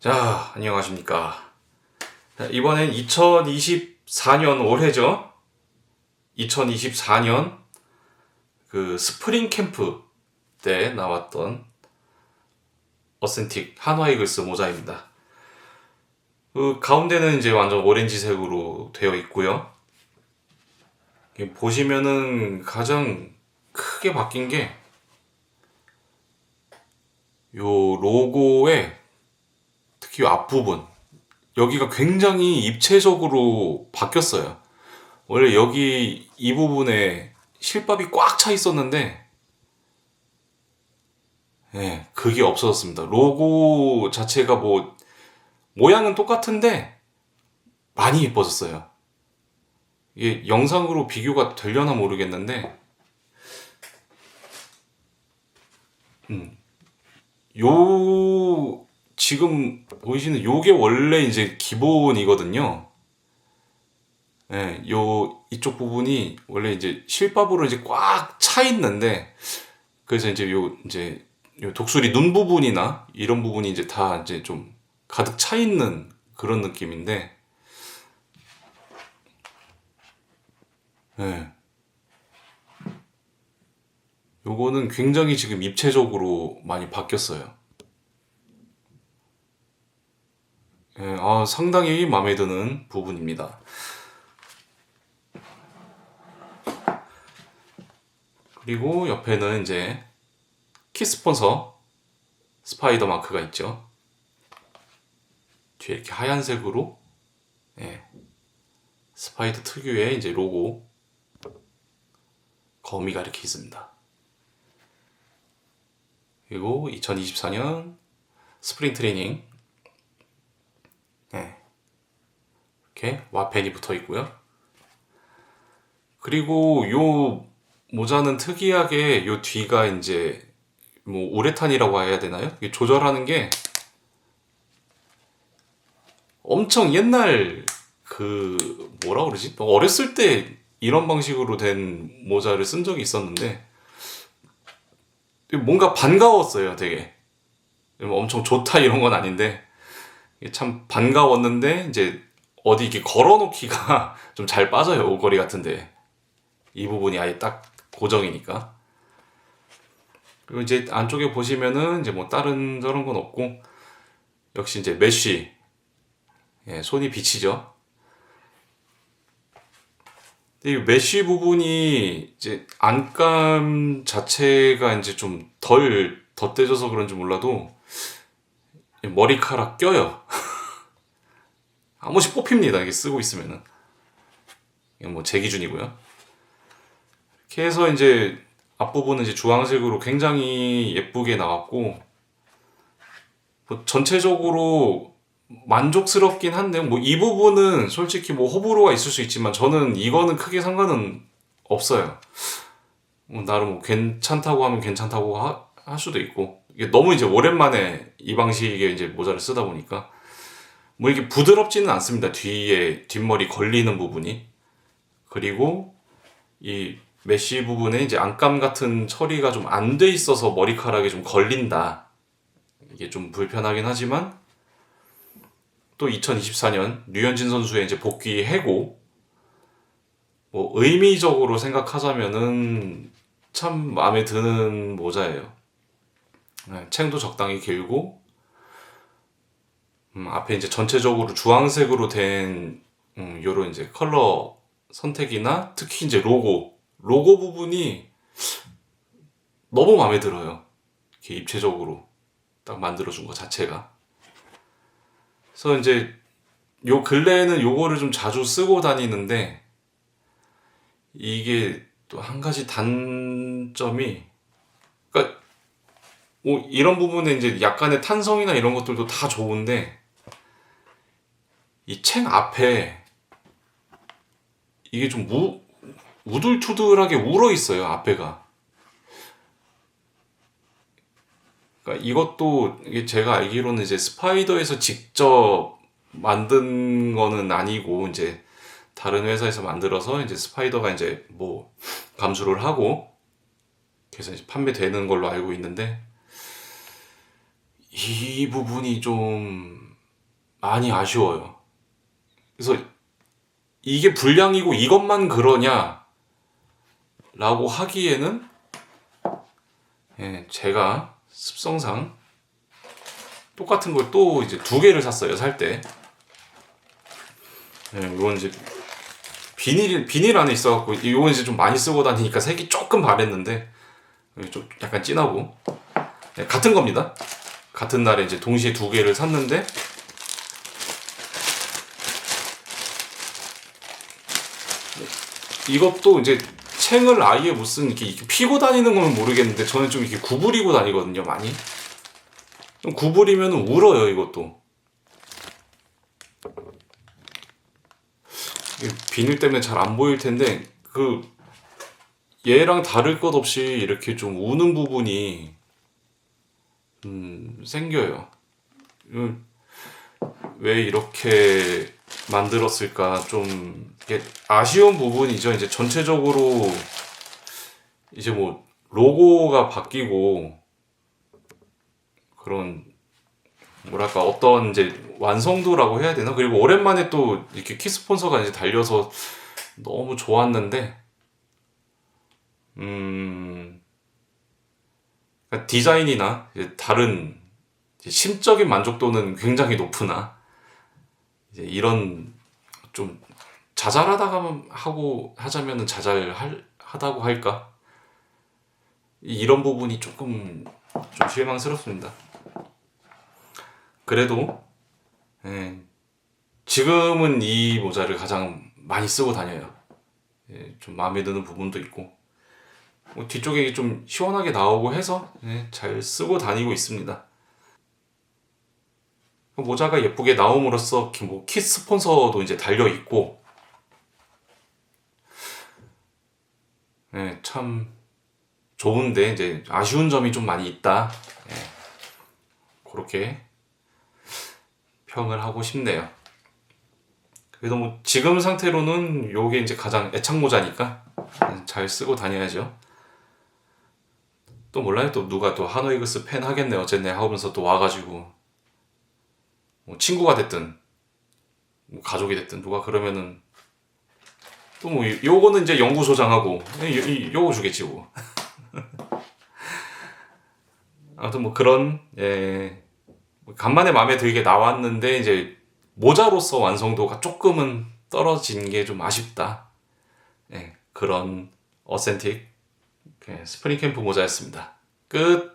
자, 안녕하십니까. 자, 이번엔 2024년 올해죠. 2024년 그 스프링 캠프 때 나왔던 어센틱 한화이글스 모자입니다. 그 가운데는 이제 완전 오렌지색으로 되어 있고요. 보시면은 가장 크게 바뀐 게 요 로고에 특히 앞부분 여기가 굉장히 입체적으로 바뀌었어요. 원래 여기 이 부분에 실밥이 꽉 차 있었는데 예, 그게 없어졌습니다. 로고 자체가 뭐 모양은 똑같은데 많이 예뻐졌어요. 이게 영상으로 비교가 되려나 모르겠는데 음. 요 지금 보이시는 요게 원래 이제 기본이거든요. 예, 요 이쪽 부분이 원래 이제 실밥으로 이제 꽉 차 있는데 그래서 이제 요 이제 요 독수리 눈 부분이나 이런 부분이 이제 다 이제 좀 가득 차 있는 그런 느낌인데 예. 요거는 굉장히 지금 입체적으로 많이 바뀌었어요. 예, 아, 상당히 마음에 드는 부분입니다. 그리고 옆에는 이제 키 스폰서 스파이더 마크가 있죠. 뒤에 이렇게 하얀색으로 예, 스파이더 특유의 이제 로고 거미가 이렇게 있습니다. 그리고 2024년 스프링 트레이닝 네. 이렇게 와펜이 붙어 있고요. 그리고 요 모자는 특이하게 요 뒤가 이제 뭐 우레탄이라고 해야 되나요? 조절하는 게 엄청 옛날 그 뭐라 그러지? 어렸을 때 이런 방식으로 된 모자를 쓴 적이 있었는데 뭔가 반가웠어요, 되게. 엄청 좋다 이런 건 아닌데 참 반가웠는데 이제 어디 이렇게 걸어놓기가 좀 잘 빠져요 옷걸이 같은데 이 부분이 아예 딱 고정이니까 그리고 이제 안쪽에 보시면은 이제 뭐 다른 저런 건 없고 역시 이제 메쉬 예, 손이 비치죠. 이 메쉬 부분이 이제 안감 자체가 이제 좀 덜 덧대져서 그런지 몰라도 머리카락 껴요. 한 번씩 뽑힙니다. 이게 쓰고 있으면은. 뭐 제 기준이고요. 이렇게 해서 이제 앞부분은 이제 주황색으로 굉장히 예쁘게 나왔고, 뭐 전체적으로 만족스럽긴 한데, 뭐 이 부분은 솔직히 뭐 호불호가 있을 수 있지만, 저는 이거는 크게 상관은 없어요. 뭐 나름 뭐 괜찮다고 하면 괜찮다고 하, 할 수도 있고, 이게 너무 이제 오랜만에 이 방식의 이제 모자를 쓰다 보니까, 뭐 이게 부드럽지는 않습니다. 뒤에 뒷머리 걸리는 부분이. 그리고 이 메쉬 부분에 이제 안감 같은 처리가 좀 안 돼 있어서 머리카락에 좀 걸린다. 이게 좀 불편하긴 하지만 또 2024년 류현진 선수의 이제 복귀 해고 뭐 의미적으로 생각하자면은 참 마음에 드는 모자예요. 네, 챙도 적당히 길고 음, 앞에 이제 전체적으로 주황색으로 된 음, 요런 이제 컬러 선택이나 특히 이제 로고 로고 부분이 너무 마음에 들어요. 이렇게 입체적으로 딱 만들어준 것 자체가. 그래서 이제 요 근래에는 요거를 좀 자주 쓰고 다니는데 이게 또 한 가지 단점이 그러니까 뭐 이런 부분에 이제 약간의 탄성이나 이런 것들도 다 좋은데 이 챙 앞에 이게 좀 무, 우둘투둘하게 울어 있어요 앞에가. 그러니까 이것도 제가 알기로는 이제 스파이더에서 직접 만든 거는 아니고 이제 다른 회사에서 만들어서 이제 스파이더가 이제 뭐 감수를 하고 그래서 이제 판매되는 걸로 알고 있는데 이 부분이 좀 많이 아쉬워요. 그래서 이게 불량이고 이것만 그러냐 라고 하기에는 예, 제가 습성상 똑같은 걸 또 이제 두 개를 샀어요 살 때. 예, 이건 이제 비닐 비닐 안에 있어갖고 이건 이제 좀 많이 쓰고 다니니까 색이 조금 바랬는데 좀 약간 진하고 네, 같은 겁니다. 같은 날에 이제 동시에 두 개를 샀는데 이것도 이제 챙을 아예 무슨 이렇게, 이렇게 피고 다니는 건 모르겠는데 저는 좀 이렇게 구부리고 다니거든요 많이. 좀 구부리면 울어요 이것도. 비닐 때문에 잘 안 보일 텐데 그 얘랑 다를 것 없이 이렇게 좀 우는 부분이 음, 생겨요. 음, 왜 이렇게 만들었을까 좀 이게 아쉬운 부분이죠. 이제 전체적으로 이제 뭐 로고가 바뀌고 그런 뭐랄까 어떤 이제 완성도라고 해야 되나 그리고 오랜만에 또 이렇게 키 스폰서가 이제 달려서 너무 좋았는데 음 그러니까 디자인이나 다른 심적인 만족도는 굉장히 높으나 이런 좀 자잘하다가 하고 하자면은 자잘하다고 할까 이- 이런 부분이 조금 좀 실망스럽습니다. 그래도 예, 지금은 이 모자를 가장 많이 쓰고 다녀요. 예, 좀 마음에 드는 부분도 있고 뭐 뒤쪽에 좀 시원하게 나오고 해서 예, 잘 쓰고 다니고 있습니다. 그 모자가 예쁘게 나옴으로써 키- 뭐킷 스폰서도 이제 달려 있고 예, 참 좋은데 이제 아쉬운 점이 좀 많이 있다. 예, 그렇게 평을 하고 싶네요. 그래도 뭐 지금 상태로는 요게 이제 가장 애착 모자니까 잘 쓰고 다녀야죠. 또 몰라요. 또 누가 또 하노이그스 팬 하겠네 어쨌네 하면서 또 와가지고 뭐 친구가 됐든 뭐 가족이 됐든 누가 그러면은 또 뭐 요거는 이제 영구 소장하고 요, 요, 요거 주겠지 뭐. 아무튼 뭐 그런 예 간만에 마음에 들게 나왔는데 이제 모자로서 완성도가 조금은 떨어진 게 좀 아쉽다. 예, 그런 어센틱 예, 스프링 캠프 모자였습니다. 끝.